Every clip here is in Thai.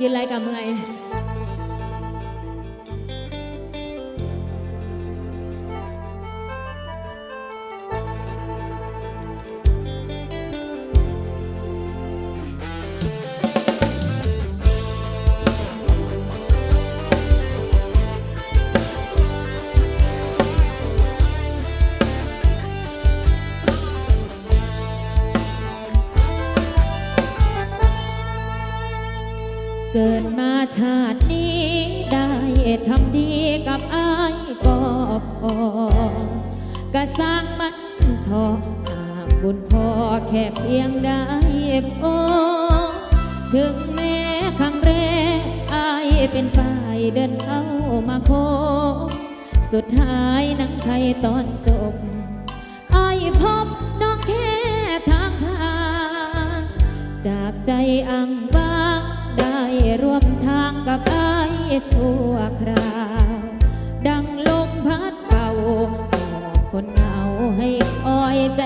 ยืนไรกับเมื่อย ชาตินี้ได้ทำดีกับอายก็พอกะสร้างมันทอหากบุญพอแค่เพียงได้พอถึงแม้ครั้งแรกอายเป็นฝ่ายเดินเข้ามาโคสุดท้ายนังไทยตอนจบ กับไอ้ชั่วคราว ดังลมพัดเบาบอกคนเหงาให้คอยใจ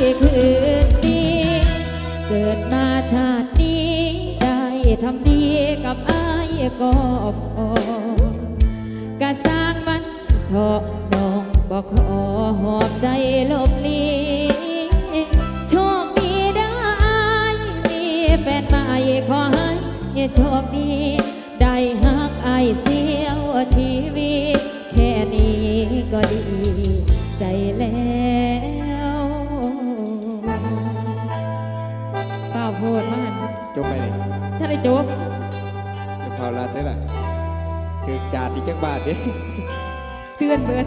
คืนดีเกิดมาชาตินี้ ได้ทำดีกับอายก็พอกะสร้างมันเถอะน้องบอกขอหอบใจลบหลีโชคดีได้มีแฟนใหม่ขอให้โชคดีได้หักไอายเสียวชีวิตแค่นี้ก็ดีใจแล้ว โพดมากจบไปเลยถ้าได้จบจะเผารัดได้ล่ะคือจานที่จังบาทเด้เตือนเบิด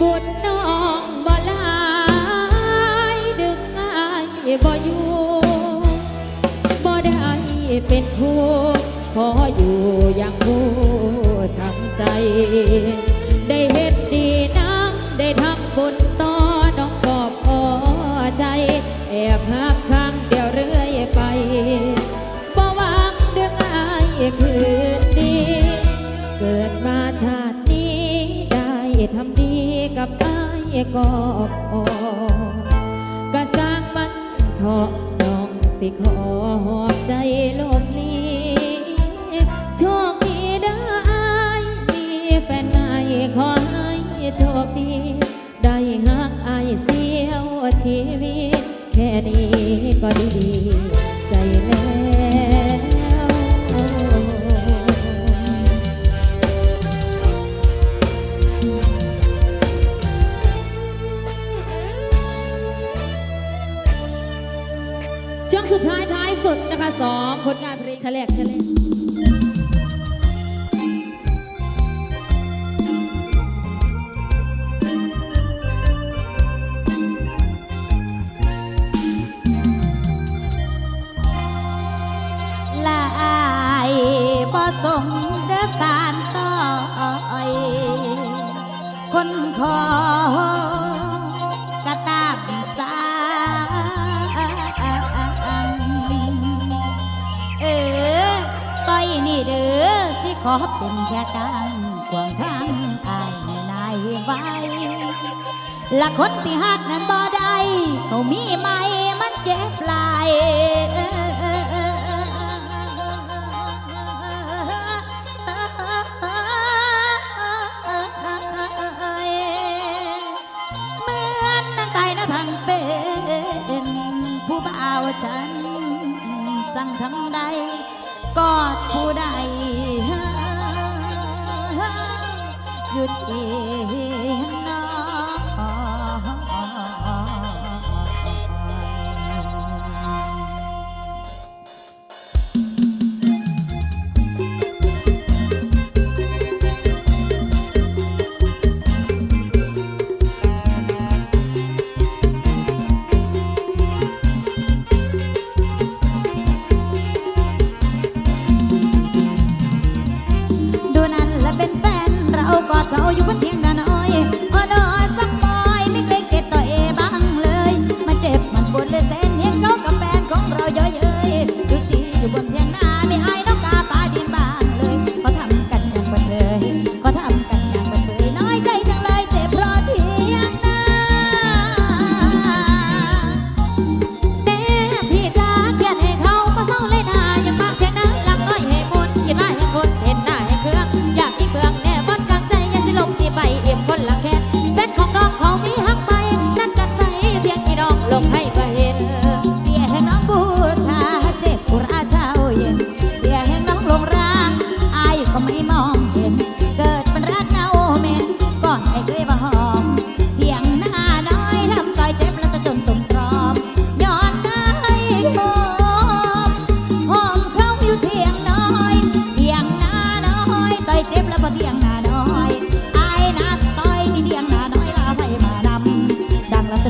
บุญน้องบ่หลายดึงง่ายบ่อยู่บ่ได้ เป็นคู่ขออยู่อย่างผู้ทำใจ ได้เฮ็ดดีน้ำได้ทำบุญต่อน้องก็พอใจ แอบหักข้างเดียวเรื่อยไปบ่หวังดึงอายคืนดี เกิดมาชาตินี้ได้ทำดีกับอายก็ สิขอหอบใจลบลีโชคดีได้มีแฟนใหม่ขอให้โชคดี ได้หักอายเสียวชีวิต แค่นี้ก็ดี ใจแล้ว สองผลงานเพลงแฉลกแฉลกลายบ่สมเด้อสารต่อย คนขอ ขอเป็นแค่ตังกวางทางอายในายไว้ละคนที่หักนั้นบ่ได้เขามีไหมมันเจ็บลาย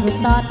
ดต่อ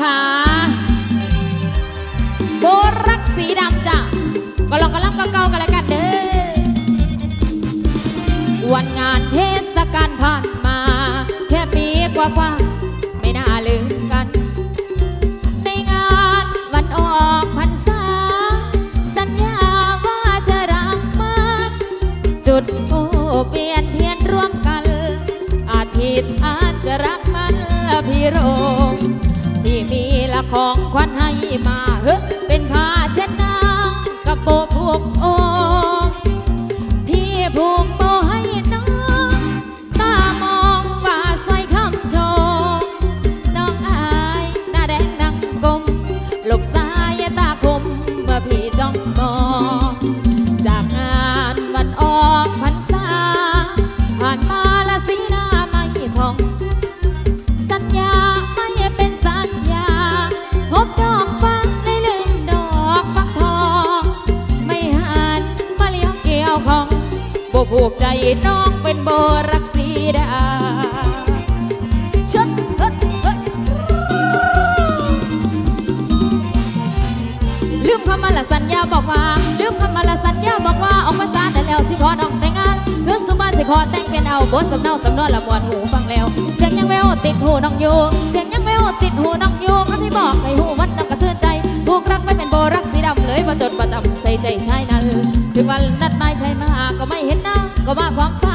คะโบรักสีดำจ้ะก็ลองก็ลับก็เก่ากันละกันเด้อวันงานเทศกาลผ่านมา แค่ปีกว่าๆ กโอ ว่าลืมคำมาละสัญญาบอกว่าออกมาสาแต่แล้วสิขอน้องแต่งงานเพื่อนสุมาสิขอแต่งเป็นเอาบทสำเนาสำนวนละมวนหูฟังแล้วเสียงยังแววติดหูน้องอยู่เสียงยังแววติดหูน้องอยู่คำที่บอกให้หูวัดน้องกระเสื่อใจผูกรักไม่เป็นโบรักสีดำเลยมาจดประจำใส่ใจชายนั้นถึงวันนัดหมายชายมาก็ไม่เห็นหน้าก็มาความ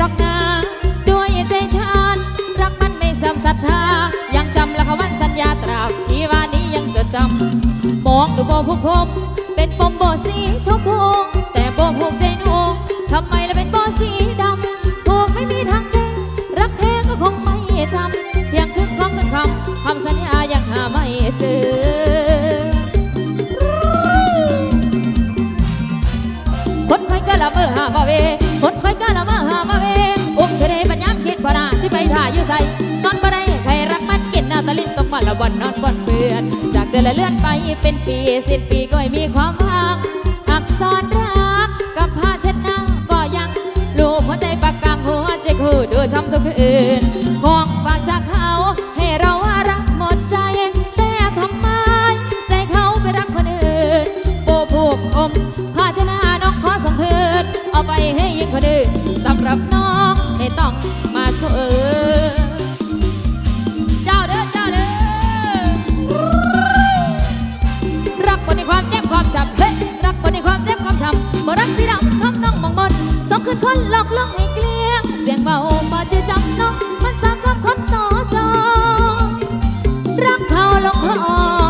รักนาด้วยใจทาน รักมันไม่ซ้ำศรัทธา ยังจำละครวันสัญญาตราบชีวานี้ยังจดจำมองดูโบผูกผมเป็นปมโบสีชมพู ใส่นอนบ่ได้ใครรักมันกินน้าตะลิ้นตกมันละวันนอนบนเปื่อนจากเดือนละเลื่อนไปเป็นปีสิบปีก็ไม่มีความพังอักษรรักกับผ้าเช็ดหน้าก็ยังลูกหัวใจปากกลางหัวใจคู่ดูช้ำทุกคืนของฝากจากเขาให้เราว่ารักหมดใจแต่ทำไมใจเขาไปรักคนอื่นโบผูกอมภาชนะน้องขอส่งคืนเอาไปให้ยิงคนอื่นสำหรับน้องไม่ต้องมาเสอเบ่รักสีดำทำน้องมองบนสองคืนคนหลอกลวงให้เกลี้ยง เสียงเบาบ่จือจำน้องมันสามสามคนต่อจองรักเขาลงคอ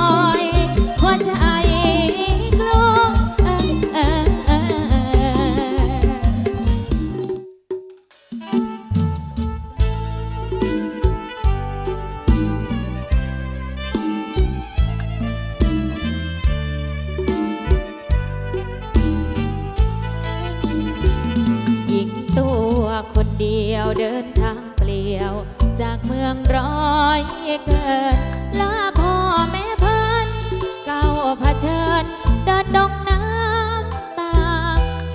เกิด ลาพ่อแม่เพิ่นเก้าเผชิญ เดินดงน้ำตา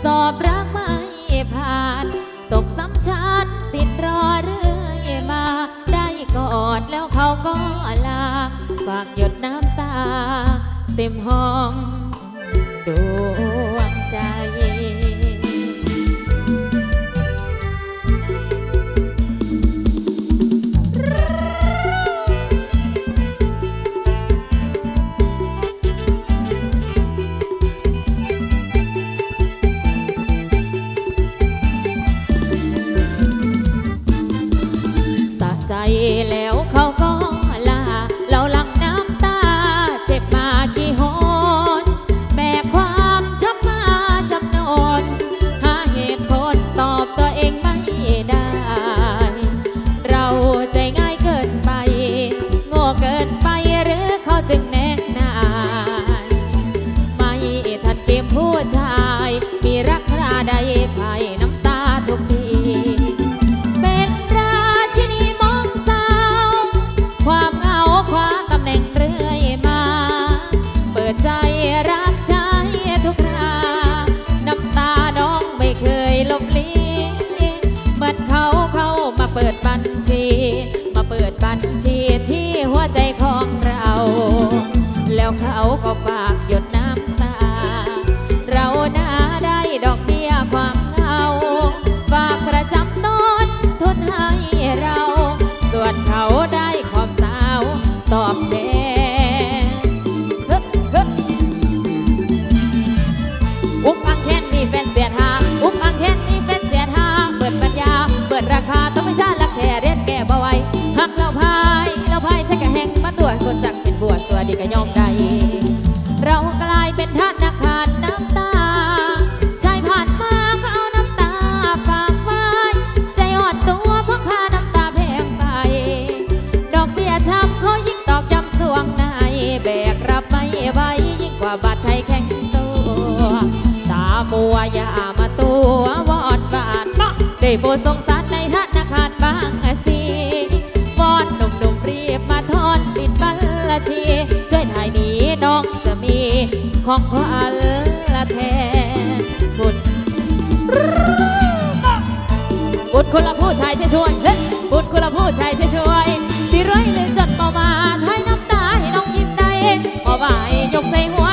สอบรักไม่ผ่าน ตกซ้ำชันติดรอเรื่อยมา ได้กอดแล้วเขาก็ลา ฝากหยดน้ำตา เต็มห้องดู อกขอัลละแทนบุญบุญคนละผู้ชายช่วยช่วยบุญคนละผู้ชายช่วยช่ยสิร้อยหรือจดเป่ามาให้น้ำตาให้น้องยิ้มได้พอบ่ายยกใส่หัว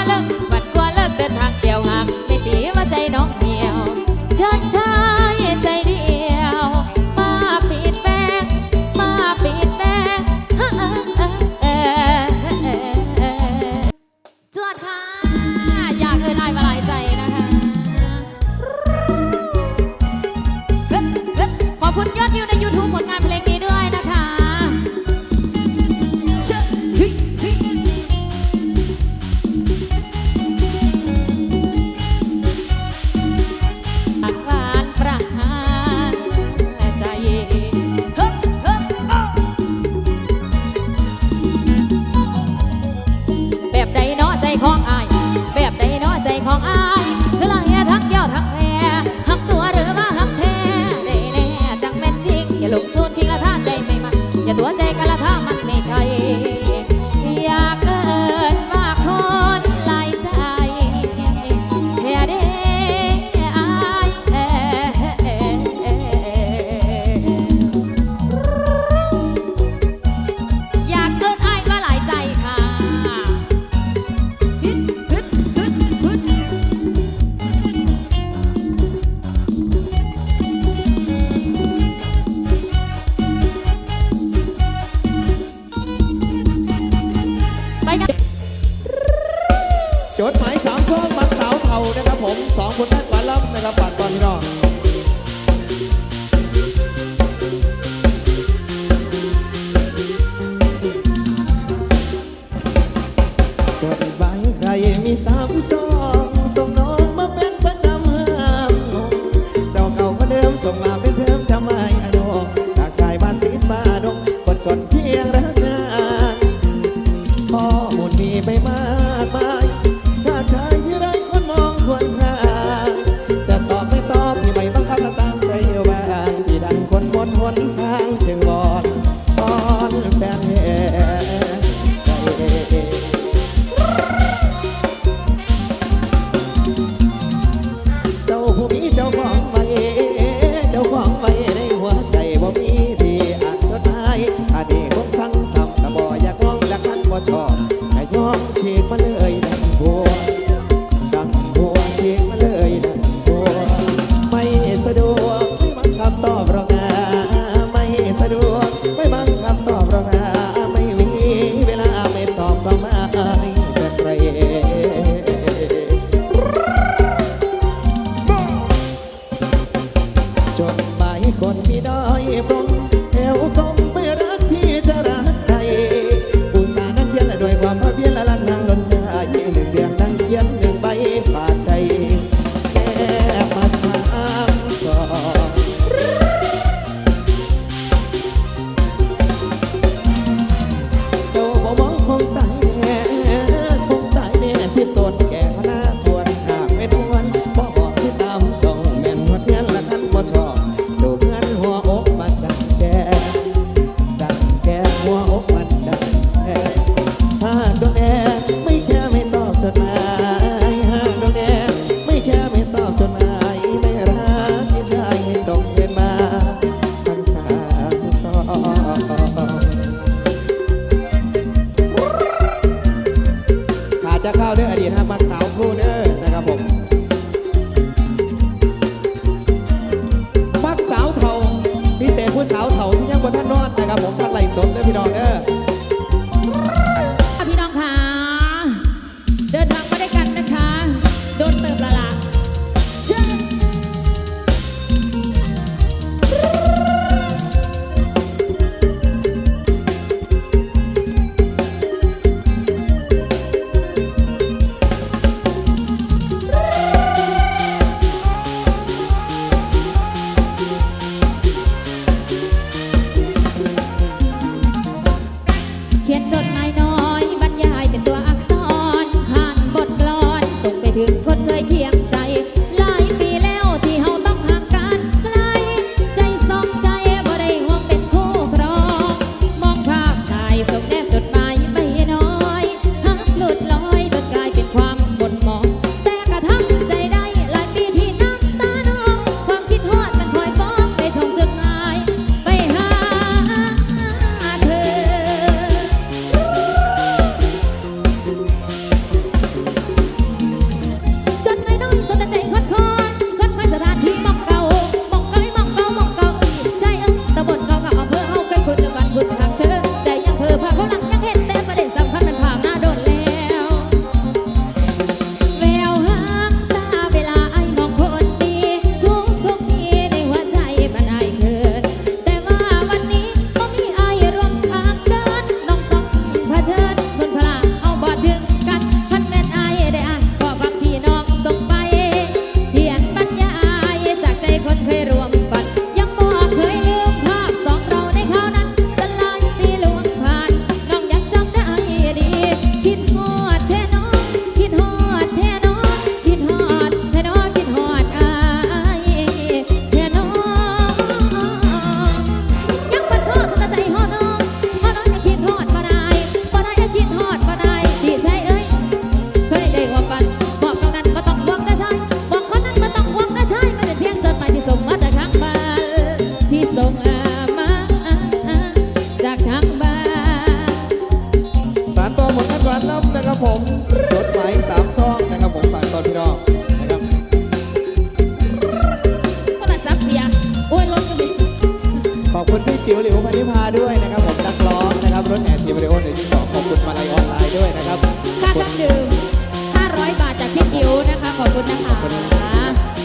จะเข้าเรื่อดีตห้ามักสาว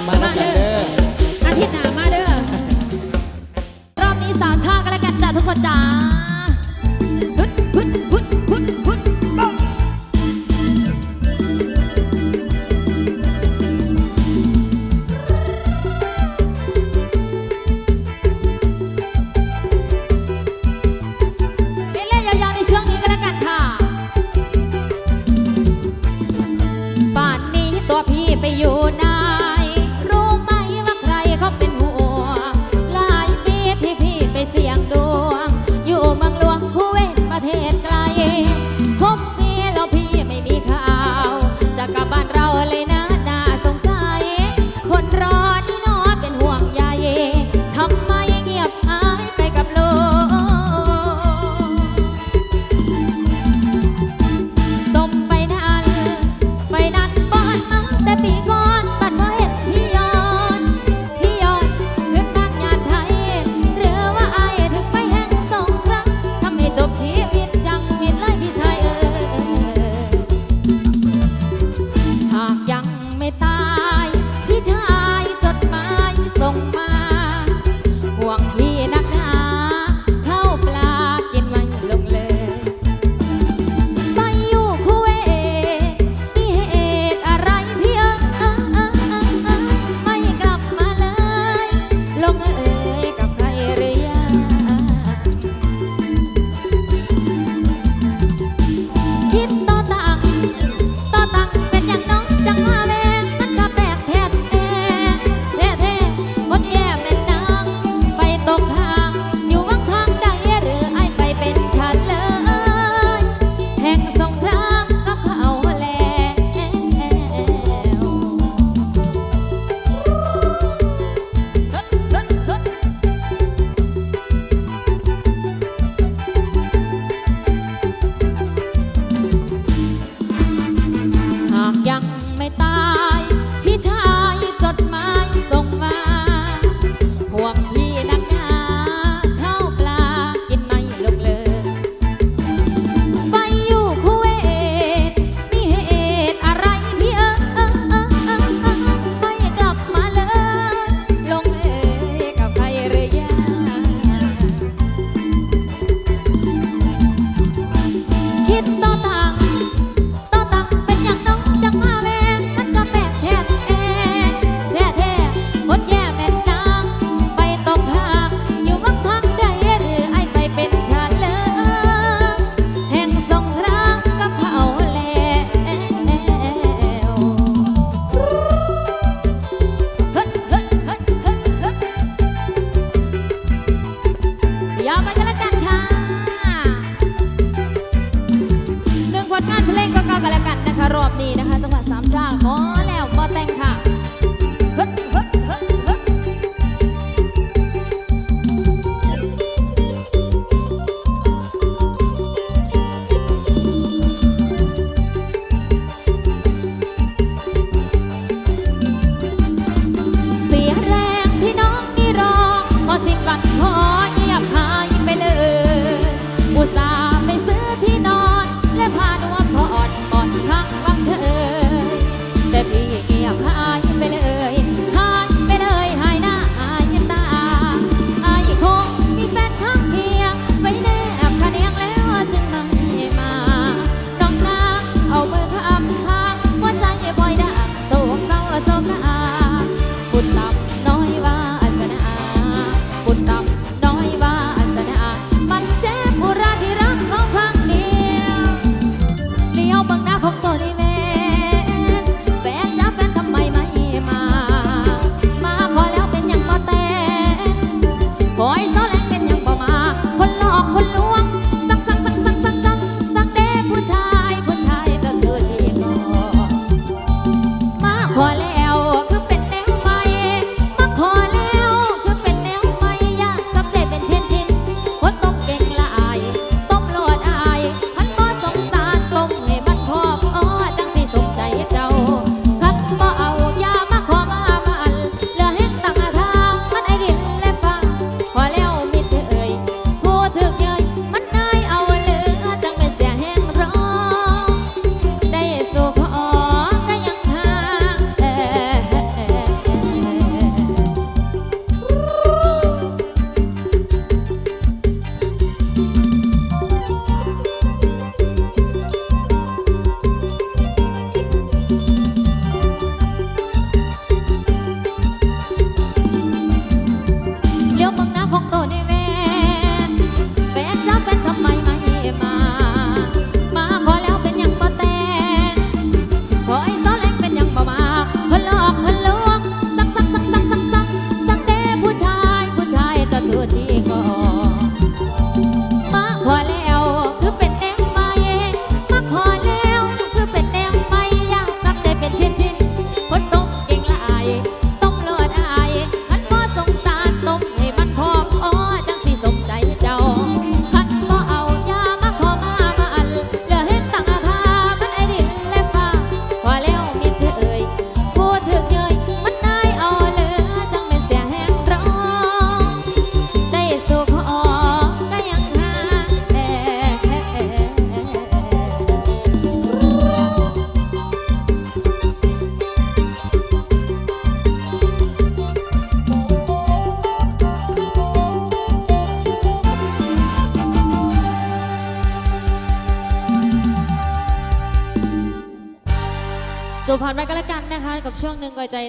มาแล้วเด้ออาทิตย์หน้ามา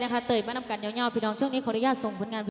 นะคะเตยมานำกันยาวๆพี่น้องช่วงนี้ขออนุญาตส่งผลงาน